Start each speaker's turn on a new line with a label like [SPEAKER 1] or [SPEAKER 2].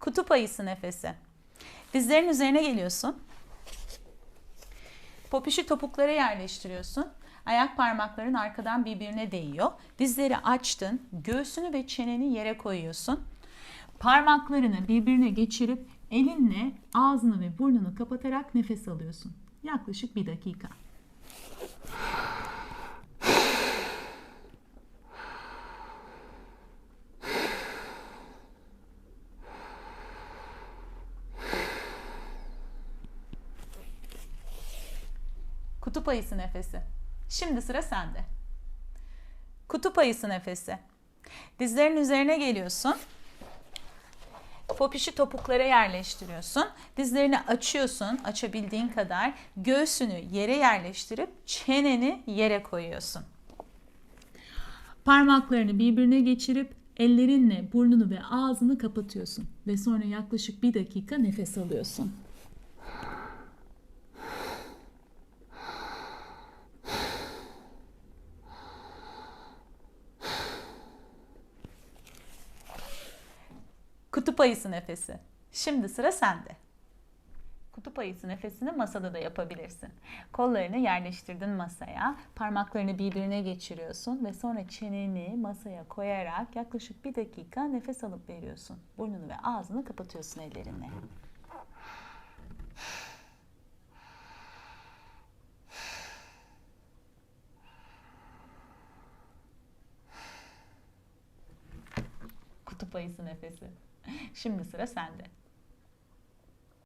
[SPEAKER 1] Kutup ayısı nefesi. Dizlerin üzerine geliyorsun. Popişi topuklara yerleştiriyorsun. Ayak parmakların arkadan birbirine değiyor. Dizleri açtın. Göğsünü ve çeneni yere koyuyorsun. Parmaklarını birbirine geçirip elinle ağzını ve burnunu kapatarak nefes alıyorsun. Yaklaşık bir dakika. Kutup ayısı nefesi. Şimdi sıra sende. Kutup ayısı nefesi. Dizlerin üzerine geliyorsun. Popişi topuklara yerleştiriyorsun. Dizlerini açıyorsun açabildiğin kadar. Göğsünü yere yerleştirip çeneni yere koyuyorsun. Parmaklarını birbirine geçirip ellerinle burnunu ve ağzını kapatıyorsun. Ve sonra yaklaşık bir dakika nefes alıyorsun. Kutup ayısı nefesi. Şimdi sıra sende. Kutup ayısı nefesini masada da yapabilirsin. Kollarını yerleştirdin masaya, parmaklarını birbirine geçiriyorsun ve sonra çeneni masaya koyarak yaklaşık bir dakika nefes alıp veriyorsun. Burnunu ve ağzını kapatıyorsun ellerinle. Kutup ayısı nefesi. Şimdi sıra sende.